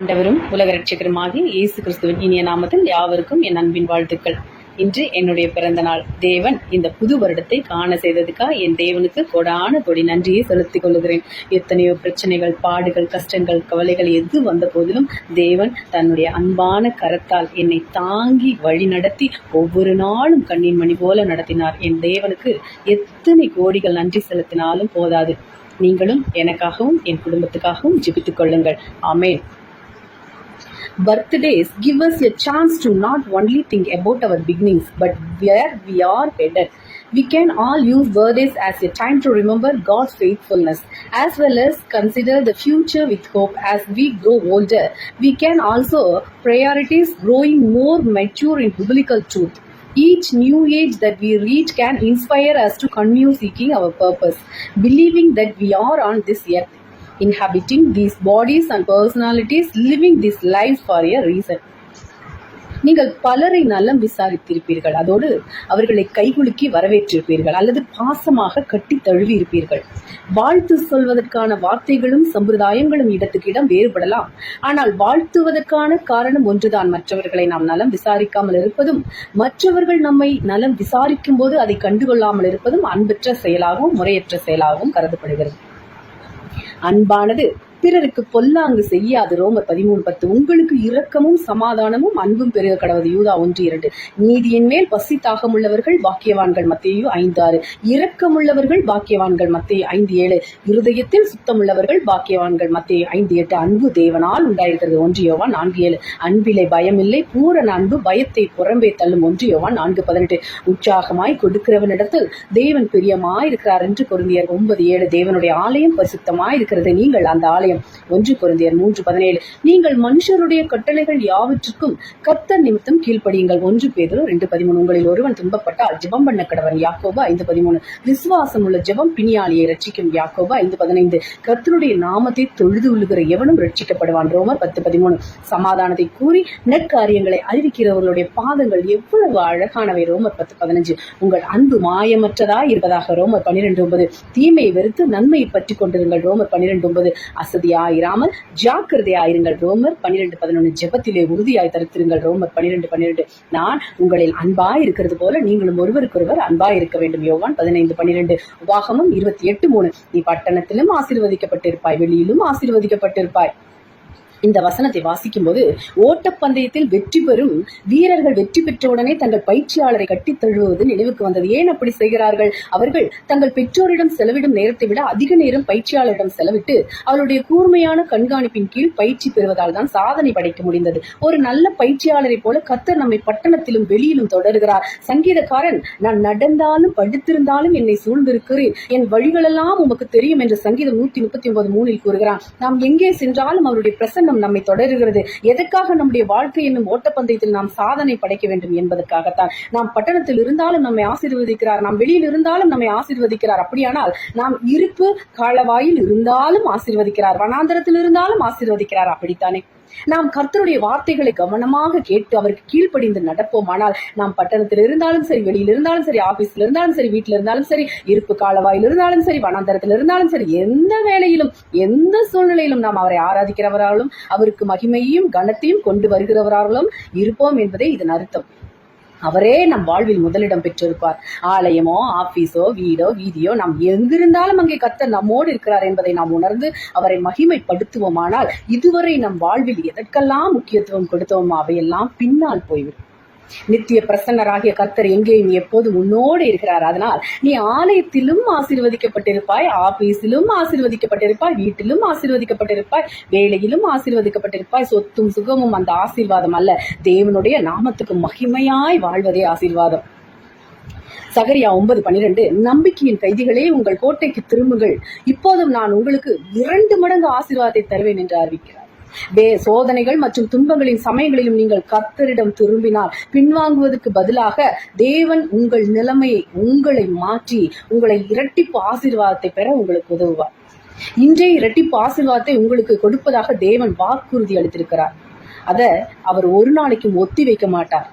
ஆண்டவரும் உலக ரட்சகருமாகிய இயேசு கிறிஸ்துவின் இனிய நாமத்தில் யாவருக்கும் என் அன்பின் வாழ்த்துக்கள். இன்று என்னுடைய பிறந்த நாள் தேவன் இந்த புது வருடத்தை காண செய்ததுக்காக என் தேவனுக்கு கொடான கொடி நன்றியை செலுத்திக் கொள்கிறேன் எத்தனையோ பிரச்சனைகள் பாடுகள் கஷ்டங்கள் கவலைகள் எது வந்த போதிலும் தேவன் தன்னுடைய அன்பான கரத்தால் என்னை தாங்கி வழி நடத்தி ஒவ்வொரு நாளும் கண்ணின் மணி போல நடத்தினார். என் தேவனுக்கு எத்தனை கோடிகள் நன்றி செலுத்தினாலும் போதாது. நீங்களும் எனக்காகவும் என் குடும்பத்துக்காகவும் ஜெபித்துக் கொள்ளுங்கள். ஆமென். Birthdays give us a chance to not only think about our beginnings but where we are headed. We can all use birthdays as a time to remember god's faithfulness as well as consider the future with hope. As we grow older we can also prioritize growing more mature in biblical truth. Each new age that we reach can inspire us to continue seeking our purpose believing that we are on this earth inhabiting these bodies and personalities, living this life for a reason. நீங்கள் பலரை நலம் விசாரித்திருப்பீர்கள். அதோடு அவர்களை கைகுலுக்கி வரவேற்றிருப்பீர்கள். அல்லது பாசமாக கட்டி தழுவி இருப்பீர்கள் வாழ்த்து சொல்வதற்கான வார்த்தைகளும் சம்பிரதாயங்களும் இடத்துக்கு இடம் வேறுபடலாம். ஆனால் வாழ்த்துவதற்கான காரணம் ஒன்றுதான். மற்றவர்களை நாம் நலம் விசாரிக்காமல் இருப்பதும் மற்றவர்கள் நம்மை நலம் விசாரிக்கும் போது அதை கண்டுகொள்ளாமல் இருப்பதும் அன்பற்ற செயலாகவும் முறையற்ற செயலாகவும் கருதப்படுகிறது. அன்பானது. பிறருக்கு பொல்லாங்கு செய்யாது. ரோமர் பதிமூணு பத்து உங்களுக்கு இரக்கமும் சமாதானமும் அன்பும் பெருக கடவுது. யூதா ஒன்று இரண்டு. நீதியின் மேல் பசி தாகமுள்ளவர்கள் பாக்கியவான்கள். மத்தேயு ஐந்து ஆறு. இரக்கமுள்ளவர்கள் பாக்கியவான்கள். மத்திய ஐந்து ஏழு. இருதயத்தில் சுத்தமுள்ளவர்கள் பாக்கியவான்கள். மத்திய ஐந்து எட்டு. அன்பு தேவனால் உண்டாயிருக்கிறது. ஒன்று யோவான் நான்கு ஏழு. அன்பிலே பயமில்லை. பூரண அன்பு பயத்தை புறம்பே தள்ளும். ஒன்று யோவான் நான்கு பதினெட்டு. உற்சாகமாய் கொடுக்கிறவனிடத்தில் தேவன் பிரியமாய் இருக்கிறார் என்று பொருந்தியர் ஒன்பது ஏழு. தேவனுடைய ஆலயம் பரிசுத்தமாய் இருக்கிறது நீங்கள் அந்த ஆலயம் அத்தியாயம் ஒன்று குருந்தியர் மூன்று பதினேழு. நீங்கள் மனுஷருடைய கட்டளைகள் யாவற்றுக்கும் கர்த்தர் நிமித்தம் கீழ்ப்படியுங்கள். ஒன்று பேதரும் ரெண்டு பதிமூணு. உங்களில் ஒருவன் துன்பப்பட்டால் ஜெபம் பண்ண கடவன் யாக்கோபா ஐந்து பதிமூணு. விசுவாசம் உள்ள ஜெபம் பிணியாளியை ரட்சிக்கும் யாக்கோபா ஐந்து பதினைந்து. கர்த்தருடைய நாமத்தை தொழுது உள்ளுகிற எவனும் ரட்சிக்கப்படுவான் ரோமர் பத்து பதிமூணு. சமாதானத்தை கூறி நற்காரியங்களை அறிவிக்கிறவர்களுடைய பாதங்கள் எவ்வளவு அழகானவை. ரோமர் பத்து பதினஞ்சு. உங்கள் அன்பு மாயமற்றதாய் இருப்பதாக ரோமர் பன்னிரெண்டு ஒன்பது. தீமையை வெறுத்து நன்மையை பற்றி கொண்டிருங்கள். ரோமர் பன்னிரெண்டு ஒன்பது. அசு ஆயிராமல் ஜாக்கிரதையாயிருங்கள் ரோமர் பன்னிரெண்டு பதினொன்று ஜெபத்திலே உறுதியாய் தரித்திருங்கள். ரோமர் பன்னிரெண்டு பன்னிரெண்டு. நான் உங்களில் அன்பாய் இருக்கிறது போல நீங்களும் ஒருவருக்கொருவர் அன்பாய் இருக்க வேண்டும். யோவான் பதினைந்து பன்னிரெண்டு. உபாகமும் இருபத்தி எட்டு மூணு. நீ பட்டணத்திலும் ஆசீர்வதிக்கப்பட்டிருப்பாய் வெளியிலும் ஆசீர்வதிக்கப்பட்டிருப்பாய். இந்த வசனத்தை வாசிக்கும் போது ஓட்டப்பந்தயத்தில் வெற்றி பெறும் வீரர்கள் வெற்றி பெற்றவுடனே தங்கள் பயிற்சியாளரை கட்டித் தழுவுவது நினைவுக்கு வந்தது. ஏன் அப்படி செய்கிறார்கள்? அவர்கள் தங்கள் பெற்றோரிடம் செலவிடும் நேரத்தை விட அதிக நேரம் பயிற்சியாளரிடம் செலவிட்டு அவருடைய கூர்மையான கண்காணிப்பின் கீழ் பயிற்சி பெறுவதால் தான் சாதனை படைக்க முடிந்தது. ஒரு நல்ல பயிற்சியாளரை போல கத்தர் நம்மை பட்டணத்திலும் வெளியிலும் தொடர்கிறார். சங்கீதக்காரன் நான் நடந்தாலும் படுத்திருந்தாலும் என்னை சூழ்ந்திருக்கிறேன். என் வழிகளெல்லாம் உமக்கு தெரியும் என்று சங்கீதம் நூத்தி முப்பத்தி ஒன்பது மூணில் கூறுகிறான். நாம் எங்கே சென்றாலும் அவருடைய பிரசன்னம் நம்மை தொடருகிறது. எதற்காக நம்முடைய வாழ்க்கை என்னும் ஓட்டப்பந்தயத்தில் நாம் சாதனை படைக்க வேண்டும் என்பதற்காகத்தான். நாம் பட்டணத்தில் இருந்தாலும் நம்மை ஆசீர்வதிக்கிறார். நாம் வெளியில் இருந்தாலும் நம்மை ஆசீர்வதிக்கிறார். அப்படியானால் நாம் இருப்பு காலவாயில் இருந்தாலும் ஆசீர்வதிக்கிறார். வனாந்தரத்தில் இருந்தாலும் ஆசீர்வதிக்கிறார். அப்படித்தானே? நாம் கர்த்தருடைய வார்த்தைகளை கவனமாக கேட்டு அவருக்கு கீழ்ப்படிந்து நடப்போமானால் நாம் பட்டணத்தில் இருந்தாலும் சரி வெளியில் இருந்தாலும் சரி ஆபீஸ்ல இருந்தாலும் சரி வீட்டில் இருந்தாலும் சரி இருப்பு காலவாயில் இருந்தாலும் சரி வனாந்தரத்தில் இருந்தாலும் சரி எந்த வேலையிலும் எந்த சூழ்நிலையிலும் நாம் அவரை ஆராதிக்கிறவராலும் அவருக்கு மகிமையும் கனத்தையும் கொண்டு வருகிறவராலும் இருப்போம் என்பதே இதன் அர்த்தம். அவரே நம் வாழ்வில் முதலிடம் பெற்றிருப்பார். ஆலயமோ ஆபீஸோ வீடோ வீதியோ நாம் எங்கிருந்தாலும் அங்கே கத்தர் நம்மோடு இருக்கிறார் என்பதை நாம் உணர்ந்து அவரை மகிமைப்படுத்துவோமானால் இதுவரை நம் வாழ்வில் எதற்கெல்லாம் முக்கியத்துவம் கொடுத்தோமோ அவையெல்லாம் பின்னால் போய்விடும். நித்திய பிரசன்னராகிய கர்த்தர் எங்கேயும் எப்போதும் உன்னோடு இருக்கிறார்? அதனால் நீ ஆலயத்திலும் ஆசீர்வதிக்கப்பட்டிருப்பாய் ஆபீஸிலும் ஆசீர்வதிக்கப்பட்டிருப்பாய் வீட்டிலும் ஆசீர்வதிக்கப்பட்டிருப்பாய் வேலையிலும் ஆசீர்வதிக்கப்பட்டிருப்பாய். சொத்தும் சுகமும் அந்த ஆசீர்வாதம் அல்ல. தேவனுடைய நாமத்துக்கு மகிமையாய் வாழ்வதே ஆசீர்வாதம். சகரியா ஒன்பது பனிரெண்டு நம்பிக்கையின் கைதிகளே உங்கள் கோட்டைக்கு திரும்புங்கள். இப்போதும் நான் உங்களுக்கு இரண்டு மடங்கு ஆசீர்வாதத்தை தருவேன் என்று அறிவிக்கிறார். வே சோதனைகள் மற்றும் துன்பங்களின் சமயங்களிலும் நீங்கள் கர்த்தரிடம் திரும்பினால் பின்வாங்குவதற்கு பதிலாக தேவன் உங்கள் நிலைமையை உங்களை மாற்றி உங்களை இரட்டிப்பு ஆசீர்வாதத்தை பெற உங்களுக்கு உதவுவார். இன்றைய இரட்டிப்பு ஆசீர்வாதத்தை உங்களுக்கு கொடுப்பதாக தேவன் வாக்குறுதி அளித்திருக்கிறார். அதை அவர் ஒரு நாளைக்கும் ஒத்தி வைக்க மாட்டார்.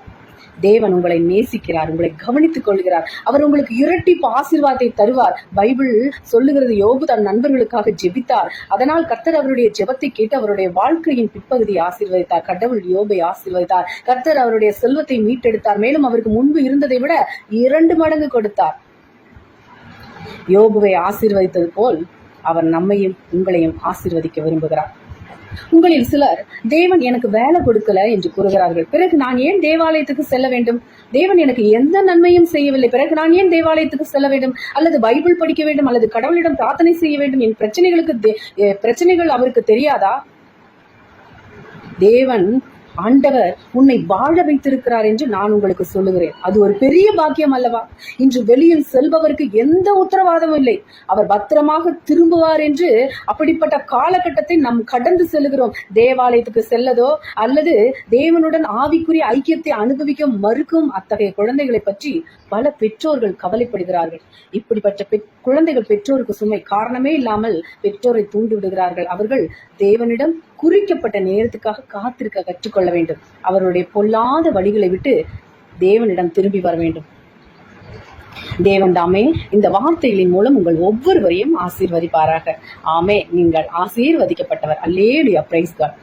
தேவன் உங்களை நேசிக்கிறார் உங்களை கவனித்துக் கொள்கிறார். அவர் உங்களுக்கு இரட்டிப்பு ஆசீர்வாதத்தை தருவார். பைபிள் சொல்லுகிறது யோபு தன் நண்பர்களுக்காக ஜெபித்தார். அதனால் கர்த்தர் அவருடைய ஜெபத்தை கேட்டு அவருடைய வாழ்க்கையின் பிற்பகுதியை ஆசீர்வதித்தார். கடவுள் யோபை ஆசீர்வதித்தார். கர்த்தர் அவருடைய செல்வத்தை மீட்டெடுத்தார். மேலும் அவருக்கு முன்பு இருந்ததை விட இரண்டு மடங்கு கொடுத்தார். யோபுவை ஆசீர்வதித்தது போல் அவர் நம்மையும் உங்களையும் ஆசீர்வதிக்க விரும்புகிறார். உங்களில் சிலர் தேவன் எனக்கு வேலை கொடுக்கல என்று கூறுகிறார்கள். பிறகு நான் ஏன் தேவாலயத்துக்கு செல்ல வேண்டும்? தேவன் எனக்கு எந்த நன்மையும் செய்யவில்லை. பிறகு நான் ஏன் தேவாலயத்துக்கு செல்ல வேண்டும்? அல்லது பைபிள் படிக்க வேண்டும்? அல்லது கடவுளிடம் பிரார்த்தனை செய்ய வேண்டும்? என் பிரச்சனைகளுக்கு பிரச்சனைகள் அவருக்கு தெரியாதா? தேவன் ஆண்டவர் உன்னை வாழ வைத்திருக்கிறார் என்று நான் உங்களுக்கு சொல்லுகிறேன். அது ஒரு பெரிய பாக்கியம் அல்லவா? இன்று வெளியில் செல்பவருக்கு எந்த உத்தரவாதமும் இல்லை. அவர் பத்திரமாக திரும்புவார் என்று அப்படிப்பட்ட காலகட்டத்தை நாம் கடந்து செல்லுகிறோம். தேவாலயத்துக்கு செல்லதோ அல்லது தேவனுடன் ஆவிக்குரிய ஐக்கியத்தை அனுபவிக்க மறுக்கும் அத்தகைய குழந்தைகளை பற்றி பல பெற்றோர்கள் கவலைப்படுகிறார்கள். இப்படிப்பட்ட பெற்- குழந்தைகள் பெற்றோருக்கு சுமை காரணமே இல்லாமல் பெற்றோரை தூண்டி விடுகிறார்கள் அவர்கள் தேவனிடம் குறிக்கப்பட்ட நேரத்துக்காக காத்திருக்க கற்றுக்கொள்ள வேண்டும். அவருடைய பொல்லாத வழிகளை விட்டு தேவனிடம் திரும்பி வர வேண்டும். தேவன் தாமே இந்த வார்த்தைகளின் மூலம் உங்கள் ஒவ்வொருவரையும் ஆசீர்வதிப்பாராக. ஆமே நீங்கள் ஆசீர்வதிக்கப்பட்டவர். அல்லேலுயா. Price God